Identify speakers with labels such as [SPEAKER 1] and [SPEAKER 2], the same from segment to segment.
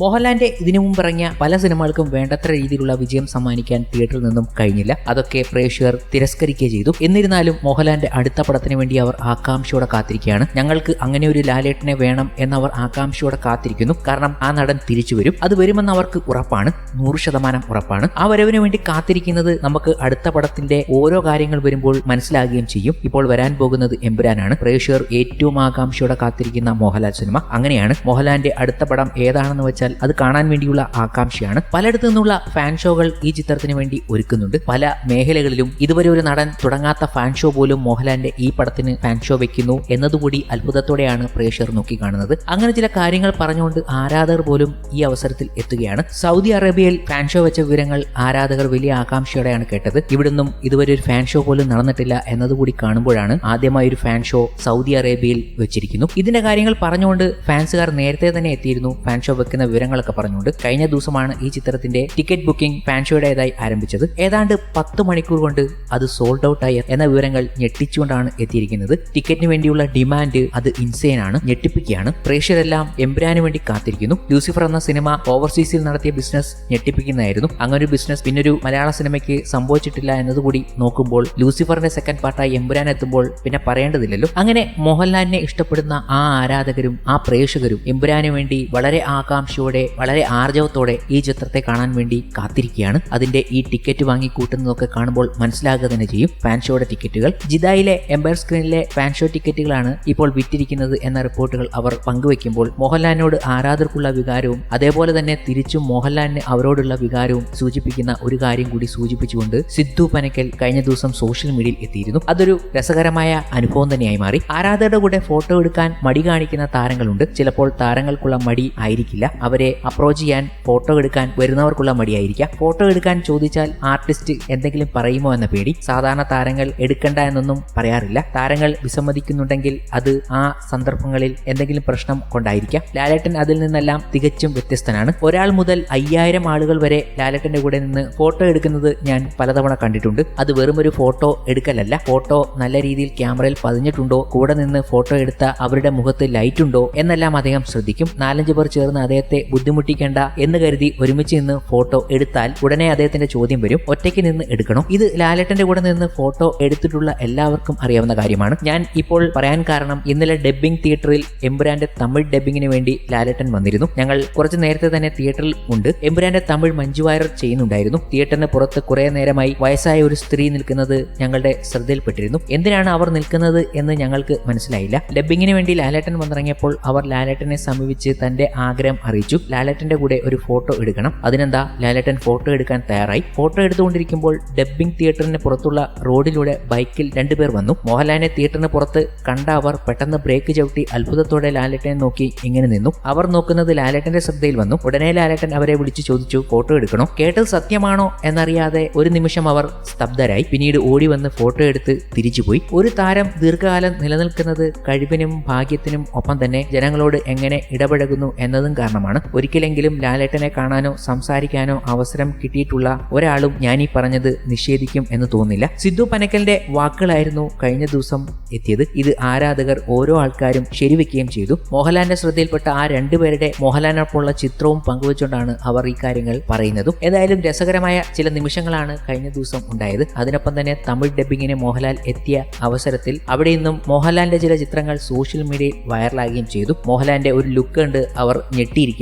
[SPEAKER 1] മോഹൻലാലിന്റെ ഇതിനു മുമ്പ് ഇറങ്ങിയ പല സിനിമകൾക്കും വേണ്ടത്ര രീതിയിലുള്ള വിജയം സമ്മാനിക്കാൻ തിയേറ്ററിൽ നിന്നും കഴിഞ്ഞില്ല. അതൊക്കെ പ്രേക്ഷകർ തിരസ്കരിക്കുകയും ചെയ്തു. എന്നിരുന്നാലും മോഹൻലാലിന്റെ അടുത്ത പടത്തിന് വേണ്ടി അവർ ആകാംക്ഷയോടെ കാത്തിരിക്കുകയാണ്. ഞങ്ങൾക്ക് അങ്ങനെ ഒരു ലാലേട്ടനെ വേണം എന്നവർ ആകാംക്ഷയോടെ കാത്തിരിക്കുന്നു. കാരണം ആ നടൻ തിരിച്ചു വരും. അത് വരുമെന്ന് അവർക്ക് ഉറപ്പാണ്. നൂറ് ശതമാനം ഉറപ്പാണ്. ആ വരവിന് വേണ്ടി കാത്തിരിക്കുന്നത് നമുക്ക് അടുത്ത പടത്തിന്റെ ഓരോ കാര്യങ്ങൾ വരുമ്പോൾ മനസ്സിലാകുകയും ചെയ്യും. ഇപ്പോൾ വരാൻ പോകുന്നത് എമ്പുരാനാണ്. പ്രേക്ഷകർ ഏറ്റവും ആകാംക്ഷയോടെ കാത്തിരിക്കുന്ന മോഹൻലാൽ സിനിമ അങ്ങനെയാണ്. മോഹൻലാലിന്റെ അടുത്ത പടം ഏതാണെന്ന് വെച്ചാൽ അത് കാണാൻ വേണ്ടിയുള്ള ആകാംക്ഷയാണ്. പലയിടത്തു നിന്നുള്ള ഫാൻ ഷോകൾ ഈ ചിത്രത്തിന് വേണ്ടി ഒരുക്കുന്നുണ്ട്. പല മേഖലകളിലും ഇതുവരെ ഒരു നടൻ തുടങ്ങാത്ത ഫാൻ ഷോ പോലും മോഹൻലാലിന്റെ ഈ പടത്തിന് ഫാൻ ഷോ വെക്കുന്നു എന്നതുകൂടി അത്ഭുതത്തോടെയാണ് പ്രേക്ഷകർ നോക്കിക്കാണുന്നത്. അങ്ങനെ ചില കാര്യങ്ങൾ പറഞ്ഞുകൊണ്ട് ആരാധകർ പോലും ഈ അവസരത്തിൽ എത്തുകയാണ്. സൗദി അറേബ്യയിൽ ഫാൻ ഷോ വെച്ച വിവരങ്ങൾ ആരാധകർ വലിയ ആകാംക്ഷയോടെയാണ് കേട്ടത്. ഇവിടുന്നും ഇതുവരെ ഒരു ഫാൻ ഷോ പോലും നടന്നിട്ടില്ല എന്നതുകൂടി കാണുമ്പോഴാണ് ആദ്യമായി ഒരു ഫാൻ ഷോ സൗദി അറേബ്യയിൽ വെച്ചിരിക്കുന്നു. ഇതിന്റെ കാര്യങ്ങൾ പറഞ്ഞുകൊണ്ട് ഫാൻസുകാർ നേരത്തെ തന്നെ എത്തിയിരുന്നു. ഫാൻ ഷോ വെക്കുന്ന വിവരങ്ങളൊക്കെ പറഞ്ഞുകൊണ്ട് കഴിഞ്ഞ ദിവസമാണ് ഈ ചിത്രത്തിന്റെ ടിക്കറ്റ് ബുക്കിംഗ് ഫാൻഷോയുടേതായി ആരംഭിച്ചത്. ഏതാണ്ട് പത്ത് മണിക്കൂർ കൊണ്ട് അത് സോൾഡ് ഔട്ട് ആയി എന്ന വിവരങ്ങൾ ഞെട്ടിച്ചുകൊണ്ടാണ് എത്തിയിരിക്കുന്നത്. ടിക്കറ്റിന് വേണ്ടിയുള്ള ഡിമാൻഡ് അത് ഇൻസെയിൻ ആണ് ഞെട്ടിപ്പിക്കുകയാണ്. പ്രേക്ഷകരെല്ലാം എംബ്രാന് വേണ്ടി കാത്തിരിക്കുന്നു. ലൂസിഫർ എന്ന സിനിമ ഓവർസീസിൽ നടത്തിയ ബിസിനസ് ഞെട്ടിപ്പിക്കുന്നതായിരുന്നു. അങ്ങനെ ഒരു ബിസിനസ് പിന്നൊരു മലയാള സിനിമയ്ക്ക് സംഭവിച്ചിട്ടില്ല എന്നതുകൂടി നോക്കുമ്പോൾ ലൂസിഫറിന്റെ സെക്കൻഡ് പാർട്ടായി എംബ്രാൻ എത്തുമ്പോൾ പിന്നെ പറയേണ്ടതില്ലല്ലോ. അങ്ങനെ മോഹൻലാലിനെ ഇഷ്ടപ്പെടുന്ന ആ ആരാധകരും ആ പ്രേക്ഷകരും എംബ്രാന് വേണ്ടി വളരെ ആകാംക്ഷയോടെ വളരെ ആർജവത്തോടെ ഈ ചിത്രത്തെ കാണാൻ വേണ്ടി കാത്തിരിക്കുകയാണ്. അതിന്റെ ഈ ടിക്കറ്റ് വാങ്ങി കൂട്ടുന്നതൊക്കെ കാണുമ്പോൾ മനസ്സിലാകുക തന്നെ ചെയ്യും. ഫാൻ ഷോയുടെ ടിക്കറ്റുകൾ. ജിദായിലെ എംപയർ സ്ക്രീനിലെ ഫാൻ ഷോ ടിക്കറ്റുകളാണ് ഇപ്പോൾ വിറ്റിരിക്കുന്നത് എന്ന റിപ്പോർട്ടുകൾ അവർ പങ്കുവെക്കുമ്പോൾ മോഹൻലാലിനോട് ആരാധർക്കുള്ള വികാരവും അതേപോലെ തന്നെ തിരിച്ചും മോഹൻലാലിന് അവരോടുള്ള വികാരവും സൂചിപ്പിക്കുന്ന ഒരു കാര്യം കൂടി സൂചിപ്പിച്ചുകൊണ്ട് സിദ്ധു പനക്കൽ കഴിഞ്ഞ ദിവസം സോഷ്യൽ മീഡിയയിൽ എത്തിയിരുന്നു. അതൊരു രസകരമായ അനുഭവം തന്നെയായി മാറി. ആരാധകരുടെ കൂടെ ഫോട്ടോ എടുക്കാൻ മടി കാണിക്കുന്ന താരങ്ങളുണ്ട്. ചിലപ്പോൾ താരങ്ങൾക്കുള്ള മടി ആയിരിക്കില്ല. അവരെ അപ്രോച്ച് ചെയ്യാൻ ഫോട്ടോ എടുക്കാൻ വരുന്നവർക്കുള്ള മടിയായിരിക്കാം. ഫോട്ടോ എടുക്കാൻ ചോദിച്ചാൽ ആർട്ടിസ്റ്റ് എന്തെങ്കിലും പറയുമോ എന്ന പേടി. സാധാരണ താരങ്ങൾ എടുക്കണ്ട എന്നൊന്നും പറയാറില്ല. താരങ്ങൾ വിസമ്മതിക്കുന്നുണ്ടെങ്കിൽ അത് ആ സന്ദർഭങ്ങളിൽ എന്തെങ്കിലും പ്രശ്നം കൊണ്ടായിരിക്കാം. ലാലേട്ടൻ അതിൽ നിന്നെല്ലാം തികച്ചും വ്യത്യസ്തനാണ്. ഒരാൾ മുതൽ അയ്യായിരം ആളുകൾ വരെ ലാലേട്ടന്റെ കൂടെ നിന്ന് ഫോട്ടോ എടുക്കുന്നത് ഞാൻ പലതവണ കണ്ടിട്ടുണ്ട്. അത് വെറും ഒരു ഫോട്ടോ എടുക്കലല്ല. ഫോട്ടോ നല്ല രീതിയിൽ ക്യാമറയിൽ പതിഞ്ഞിട്ടുണ്ടോ? കൂടെ നിന്ന് ഫോട്ടോ എടുത്ത അവരുടെ മുഖത്ത് ലൈറ്റ് ഉണ്ടോ? എന്നെല്ലാം അദ്ദേഹം ശ്രദ്ധിക്കും. നാലഞ്ച് പേർ ചേർന്ന് അദ്ദേഹത്തെ ബുദ്ധിമുട്ടിക്കേണ്ട എന്ന് കരുതി ഒരുമിച്ച് നിന്ന് ഫോട്ടോ എടുത്താൽ ഉടനെ അദ്ദേഹത്തിന്റെ ചോദ്യം വരും. ഒറ്റയ്ക്ക് നിന്ന് എടുക്കണം? ഇത് ലാലേട്ടന്റെ കൂടെ നിന്ന് ഫോട്ടോ എടുത്തിട്ടുള്ള എല്ലാവർക്കും അറിയാവുന്ന കാര്യമാണ്. ഞാൻ ഇപ്പോൾ പറയാൻ കാരണം ഇന്നലെ ഡബ്ബിംഗ് തിയേറ്ററിൽ എംബുരാന്റെ തമിഴ് ഡബ്ബിങ്ങിന് വേണ്ടി ലാലേട്ടൻ വന്നിരുന്നു. ഞങ്ങൾ കുറച്ച് നേരത്തെ തന്നെ തിയേറ്ററിൽ ഉണ്ട്. എംബുരാന്റെ തമിഴ് മഞ്ജു വാര്യർ ചെയ്യുന്നുണ്ടായിരുന്നു. തിയേറ്ററിന് പുറത്ത് കുറെ നേരമായി വയസ്സായ ഒരു സ്ത്രീ നിൽക്കുന്നത് ഞങ്ങളുടെ ശ്രദ്ധയിൽപ്പെട്ടിരുന്നു. എന്തിനാണ് അവർ നിൽക്കുന്നത് എന്ന് ഞങ്ങൾക്ക് മനസ്സിലായില്ല. ഡബ്ബിങ്ങിന് വേണ്ടി ലാലേട്ടൻ വന്നിറങ്ങിയപ്പോൾ അവർ ലാലേട്ടനെ സമീപിച്ച് തന്റെ ആഗ്രഹം അറിയിച്ചു. ലാലേട്ടന്റെ കൂടെ ഒരു ഫോട്ടോ എടുക്കണം. അതിനെന്താ? ലാലറ്റൻ ഫോട്ടോ എടുക്കാൻ തയ്യാറായി. ഫോട്ടോ എടുത്തുകൊണ്ടിരിക്കുമ്പോൾ ഡബ്ബിംഗ് തിയേറ്ററിന് പുറത്തുള്ള റോഡിലൂടെ ബൈക്കിൽ രണ്ടുപേർ വന്നു. മോഹൻലാലിനെ തിയേറ്ററിന് പുറത്ത് കണ്ട അവർ പെട്ടെന്ന് ബ്രേക്ക് ചവിട്ടി അത്ഭുതത്തോടെ ലാലറ്റനെ നോക്കി ഇങ്ങനെ നിന്നു. അവർ നോക്കുന്നത് ലാലറ്റന്റെ ശ്രദ്ധയിൽ വന്നു. ഉടനെ ലാലറ്റൻ അവരെ വിളിച്ചു ചോദിച്ചു ഫോട്ടോ എടുക്കണോ? കേട്ടത് സത്യമാണോ എന്നറിയാതെ ഒരു നിമിഷം അവർ സ്തബ്ധരായി. പിന്നീട് ഓടി വന്ന് ഫോട്ടോ എടുത്ത് തിരിച്ചുപോയി ഒരു താരം ദീർഘകാലം നിലനിൽക്കുന്നത് കഴിവിനും ഭാഗ്യത്തിനും ഒപ്പം തന്നെ ജനങ്ങളോട് എങ്ങനെ ഇടപഴകുന്നു എന്നതും കാരണമാണ്. ഒരിക്കലെങ്കിലും ലാലേട്ടനെ കാണാനോ സംസാരിക്കാനോ അവസരം കിട്ടിയിട്ടുള്ള ഒരാളും ഞാൻ ഈ പറഞ്ഞത് നിഷേധിക്കും എന്ന് തോന്നില്ല സിദ്ധു പനക്കലിന്റെ വാക്കുകളായിരുന്നു കഴിഞ്ഞ ദിവസം എത്തിയത്. ഇത് ആരാധകർ ഓരോ ആൾക്കാരും ശരിവെക്കുകയും ചെയ്തു. മോഹൻലാലിന്റെ ശ്രദ്ധയിൽപ്പെട്ട ആ രണ്ടുപേരുടെ മോഹൻലാലിനൊപ്പമുള്ള ചിത്രവും പങ്കുവച്ചുകൊണ്ടാണ് അവർ ഈ കാര്യങ്ങൾ പറയുന്നതും. ഏതായാലും രസകരമായ ചില നിമിഷങ്ങളാണ് കഴിഞ്ഞ ദിവസം ഉണ്ടായത്. അതിനൊപ്പം തന്നെ തമിഴ് ഡബ്ബിങ്ങിന് മോഹൻലാൽ എത്തിയ അവസരത്തിൽ അവിടെ നിന്നും മോഹൻലാലിന്റെ ചില ചിത്രങ്ങൾ സോഷ്യൽ മീഡിയയിൽ വൈറലാകുകയും ചെയ്തു. മോഹൻലാലിന്റെ ഒരു ലുക്ക് കണ്ട് അവർ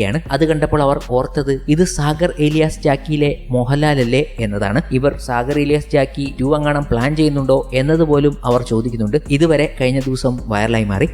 [SPEAKER 1] ഞെട്ടിയിരിക്കുകയാണ് അത് കണ്ടപ്പോൾ അവർ ഓർത്തത് ഇത് സാഗർ ഏലിയാസ് ജാക്കിയിലെ മോഹൻലാലല്ലേ എന്നതാണ്. ഇവർ സാഗർ ഏലിയാസ് ജാക്കി രൂപങ്ങാണം പ്ലാൻ ചെയ്യുന്നുണ്ടോ എന്നതുപോലും അവർ ചോദിക്കുന്നുണ്ട്. ഇതുവരെ കഴിഞ്ഞ ദിവസം വൈറലായി മാറി.